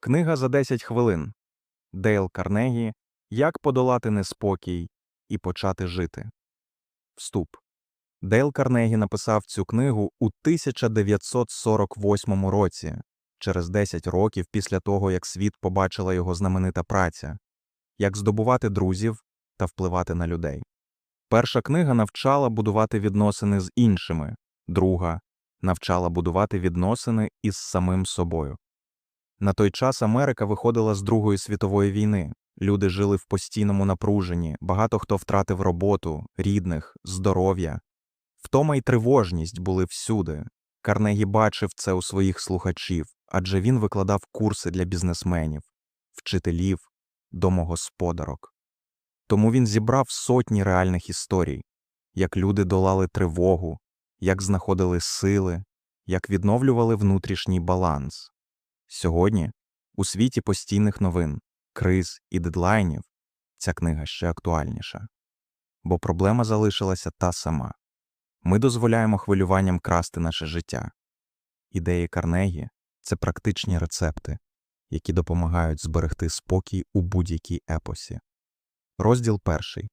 Книга за 10 хвилин. Дейл Карнегі Як подолати неспокій і почати жити. Вступ. Дейл Карнегі написав цю книгу у 1948 році, через 10 років після того, як світ побачила його знаменита праця Як здобувати друзів та впливати на людей. Перша книга навчала будувати відносини з іншими, друга навчала будувати відносини із самим собою. На той час Америка виходила з Другої світової війни. Люди жили в постійному напруженні, багато хто втратив роботу, рідних, здоров'я. Втома й тривожність були всюди. Карнегі бачив це у своїх слухачів, адже він викладав курси для бізнесменів, вчителів, домогосподарок. Тому він зібрав сотні реальних історій, як люди долали тривогу, як знаходили сили, як відновлювали внутрішній баланс. Сьогодні, у світі постійних новин, криз і дедлайнів, ця книга ще актуальніша. Бо проблема залишилася та сама. Ми дозволяємо хвилюванням красти наше життя. Ідеї Карнегі – це практичні рецепти, які допомагають зберегти спокій у будь-якій епосі. Розділ перший.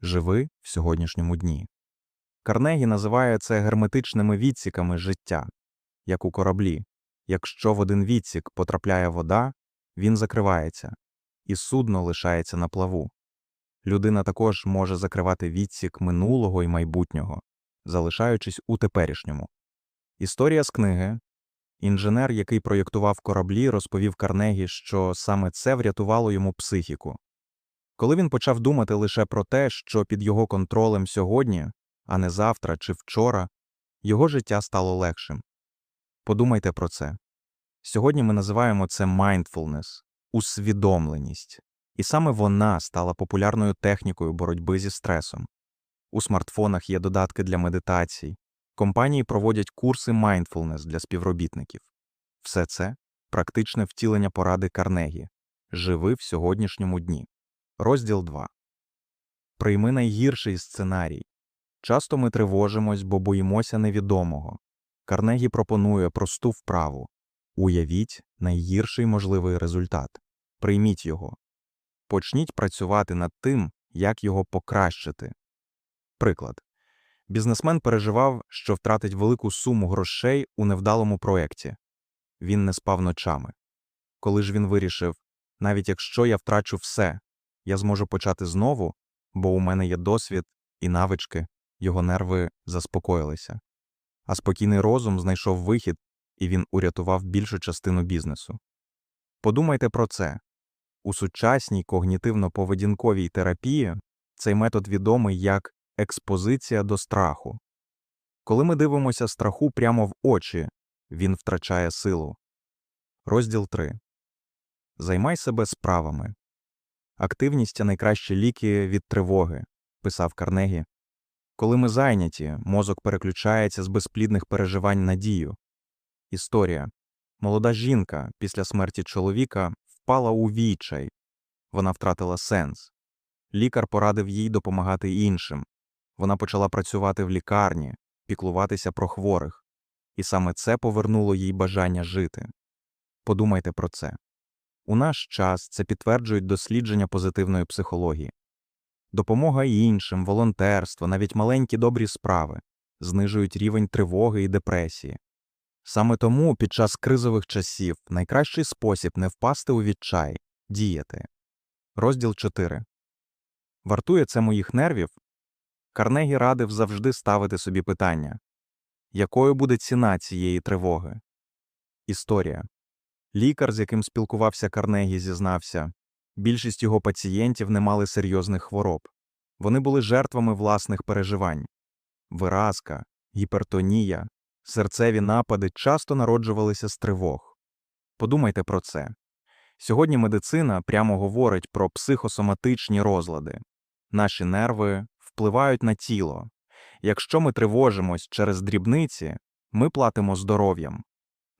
Живи в сьогоднішньому дні. Карнегі називає це герметичними відсіками життя, як у кораблі. Якщо в один відсік потрапляє вода, він закривається, і судно лишається на плаву. Людина також може закривати відсік минулого і майбутнього, залишаючись у теперішньому. Історія з книги. Інженер, який проєктував кораблі, розповів Карнегі, що саме це врятувало йому психіку. Коли він почав думати лише про те, що під його контролем сьогодні, а не завтра чи вчора, його життя стало легшим. Подумайте про це. Сьогодні ми називаємо це mindfulness – усвідомленість, і саме вона стала популярною технікою боротьби зі стресом. У смартфонах є додатки для медитацій, компанії проводять курси mindfulness для співробітників. Все це практичне втілення поради Карнегі Живи в сьогоднішньому дні. Розділ 2. Прийми найгірший сценарій. Часто ми тривожимось, бо боїмося невідомого. Карнегі пропонує просту вправу Уявіть найгірший можливий результат. Прийміть його. Почніть працювати над тим, як його покращити. Приклад. Бізнесмен переживав, що втратить велику суму грошей у невдалому проєкті. Він не спав ночами. Коли ж він вирішив, навіть якщо я втрачу все, я зможу почати знову, бо у мене є досвід і навички, його нерви заспокоїлися. А спокійний розум знайшов вихід, і він урятував більшу частину бізнесу. Подумайте про це. У сучасній когнітивно-поведінковій терапії цей метод відомий як експозиція до страху. Коли ми дивимося страху прямо в очі, він втрачає силу. Розділ 3. Займай себе справами. Активність найкращі ліки від тривоги, писав Карнегі. Коли ми зайняті, мозок переключається з безплідних переживань на дію. Історія. Молода жінка після смерті чоловіка впала у відчай. Вона втратила сенс. Лікар порадив їй допомагати іншим. Вона почала працювати в лікарні, піклуватися про хворих. І саме це повернуло їй бажання жити. Подумайте про це. У наш час це підтверджують дослідження позитивної психології. Допомога іншим, волонтерство, навіть маленькі добрі справи знижують рівень тривоги і депресії. Саме тому під час кризових часів найкращий спосіб не впасти у відчай діяти. Розділ 4. Вартує це моїх нервів? Карнегі радив завжди ставити собі питання якою буде ціна цієї тривоги? Історія. Лікар, з яким спілкувався Карнегі, зізнався більшість його пацієнтів не мали серйозних хвороб. Вони були жертвами власних переживань. Виразка, гіпертонія, серцеві напади часто народжувалися з тривог. Подумайте про це. Сьогодні медицина прямо говорить про психосоматичні розлади. Наші нерви впливають на тіло. Якщо ми тривожимось через дрібниці, ми платимо здоров'ям.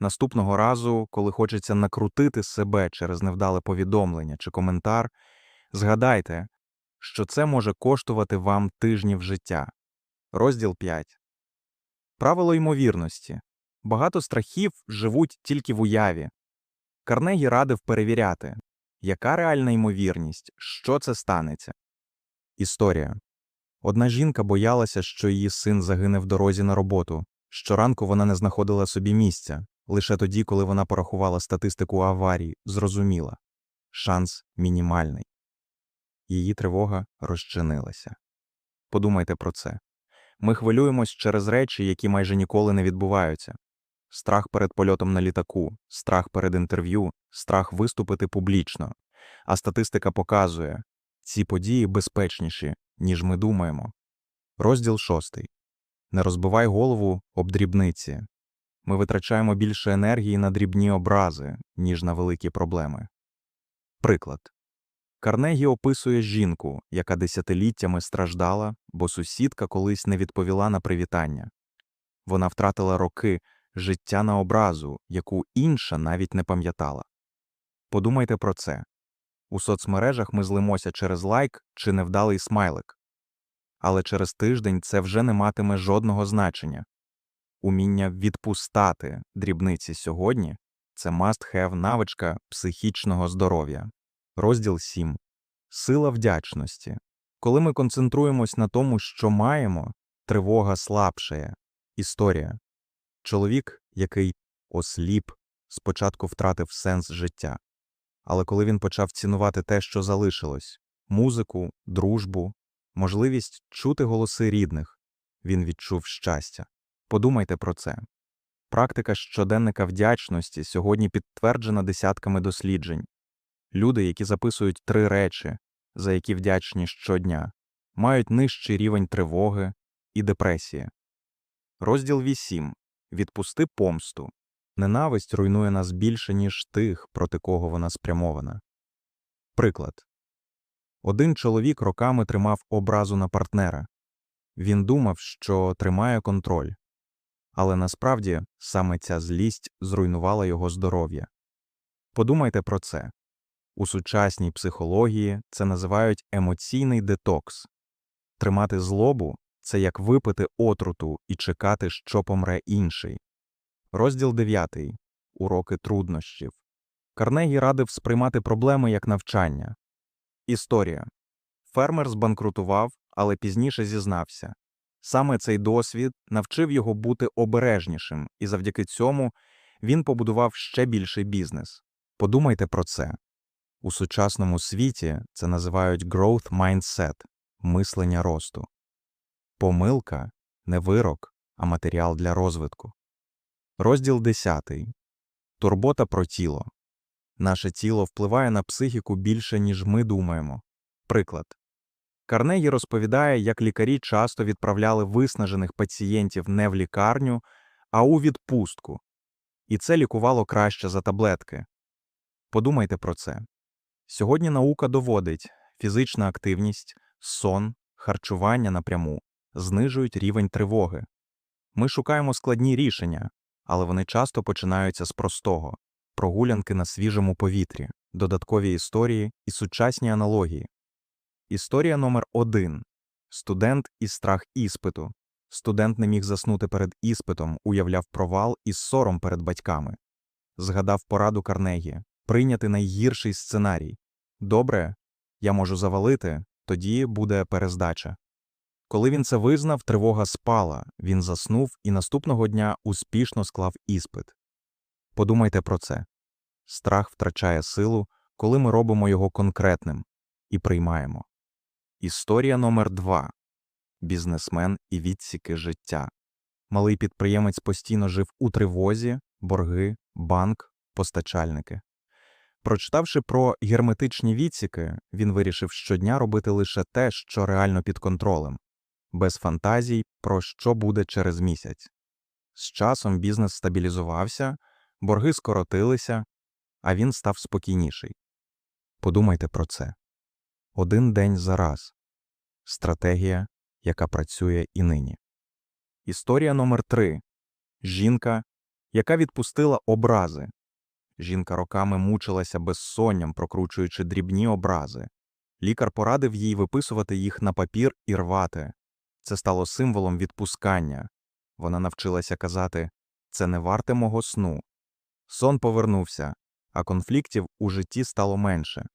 Наступного разу, коли хочеться накрутити себе через невдале повідомлення чи коментар, згадайте, що це може коштувати вам тижнів життя. Розділ 5. Правило ймовірності. Багато страхів живуть тільки в уяві. Карнегі радив перевіряти, яка реальна ймовірність, що це станеться. Історія. Одна жінка боялася, що її син загине в дорозі на роботу. Щоранку вона не знаходила собі місця. Лише тоді, коли вона порахувала статистику аварій, зрозуміла – шанс мінімальний. Її тривога розчинилася. Подумайте про це. Ми хвилюємось через речі, які майже ніколи не відбуваються. Страх перед польотом на літаку, страх перед інтерв'ю, страх виступити публічно. А статистика показує, ці події безпечніші, ніж ми думаємо. Розділ шостий. Не розбивай голову об дрібниці. Ми витрачаємо більше енергії на дрібні образи, ніж на великі проблеми. Приклад. Карнегі описує жінку, яка десятиліттями страждала, бо сусідка колись не відповіла на привітання. Вона втратила роки життя на образу, яку інша навіть не пам'ятала. Подумайте про це. У соцмережах ми злимося через лайк чи невдалий смайлик. Але через тиждень це вже не матиме жодного значення. Уміння відпустати дрібниці сьогодні це must-have навичка психічного здоров'я. Розділ 7. Сила вдячності. Коли ми концентруємось на тому, що маємо, тривога слабшає. Історія. Чоловік, який осліп, спочатку втратив сенс життя. Але коли він почав цінувати те, що залишилось музику, дружбу, можливість чути голоси рідних, він відчув щастя. Подумайте про це. Практика щоденника вдячності сьогодні підтверджена десятками досліджень. Люди, які записують три речі, за які вдячні щодня, мають нижчий рівень тривоги і депресії. Розділ 8. Відпусти помсту. Ненависть руйнує нас більше, ніж тих, проти кого вона спрямована. Приклад. Один чоловік роками тримав образу на партнера. Він думав, що тримає контроль. Але насправді саме ця злість зруйнувала його здоров'я. Подумайте про це. У сучасній психології це називають емоційний детокс. Тримати злобу це як випити отруту і чекати, що помре інший. Розділ 9. Уроки труднощів. Карнегі радив сприймати проблеми як навчання. Історія. Фермер збанкрутував, але пізніше зізнався. Саме цей досвід навчив його бути обережнішим, і завдяки цьому він побудував ще більший бізнес. Подумайте про це. У сучасному світі це називають growth mindset – мислення росту. Помилка не вирок, а матеріал для розвитку. Розділ 10. Турбота про тіло. Наше тіло впливає на психіку більше, ніж ми думаємо. Приклад. Карнегі розповідає, як лікарі часто відправляли виснажених пацієнтів не в лікарню, а у відпустку. І це лікувало краще за таблетки. Подумайте про це. Сьогодні наука доводить, фізична активність, сон, харчування напряму знижують рівень тривоги. Ми шукаємо складні рішення, але вони часто починаються з простого прогулянки на свіжому повітрі, додаткові історії і сучасні аналогії. Історія номер 1 Студент і страх іспиту. Студент не міг заснути перед іспитом, уявляв провал і сором перед батьками. Згадав пораду Карнегі прийняти найгірший сценарій. Добре, я можу завалити, тоді буде перездача. Коли він це визнав, тривога спала, він заснув і наступного дня успішно склав іспит. Подумайте про це. Страх втрачає силу, коли ми робимо його конкретним і приймаємо. Історія номер 2 Бізнесмен і відсіки життя. Малий підприємець постійно жив у тривозі, борги, банк, постачальники. Прочитавши про герметичні відсіки, він вирішив щодня робити лише те, що реально під контролем, без фантазій, про що буде через місяць. З часом бізнес стабілізувався, борги скоротилися, а він став спокійніший. Подумайте про це. Один день за раз. Стратегія, яка працює і нині. Історія номер 3 Жінка, яка відпустила образи. Жінка роками мучилася безсонням, прокручуючи дрібні образи. Лікар порадив їй виписувати їх на папір і рвати. Це стало символом відпускання. Вона навчилася казати це не варте мого сну. Сон повернувся, а конфліктів у житті стало менше.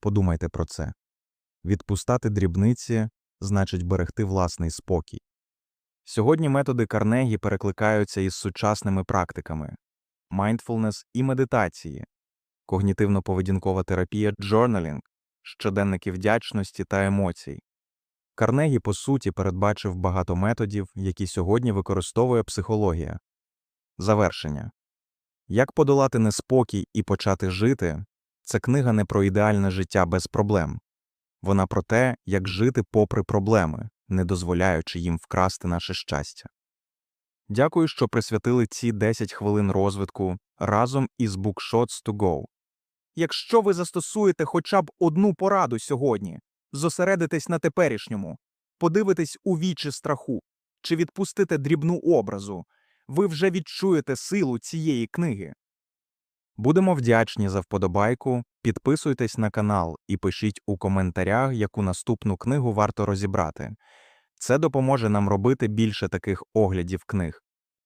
Подумайте про це. Відпускати дрібниці значить берегти власний спокій. Сьогодні методи Карнегі перекликаються із сучасними практиками mindfulness і медитації, когнітивно-поведінкова терапія джорналінг, щоденники вдячності та емоцій. Карнегі, по суті, передбачив багато методів, які сьогодні використовує психологія. Завершення. Як подолати неспокій і почати жити це книга не про ідеальне життя без проблем. Вона про те, як жити попри проблеми, не дозволяючи їм вкрасти наше щастя. Дякую, що присвятили ці 10 хвилин розвитку разом із Bookshots to Go. Якщо ви застосуєте хоча б одну пораду сьогодні, зосередитесь на теперішньому, подивитесь у вічі страху чи відпустите дрібну образу, ви вже відчуєте силу цієї книги. Будемо вдячні за вподобайку, підписуйтесь на канал і пишіть у коментарях, яку наступну книгу варто розібрати. Це допоможе нам робити більше таких оглядів книг.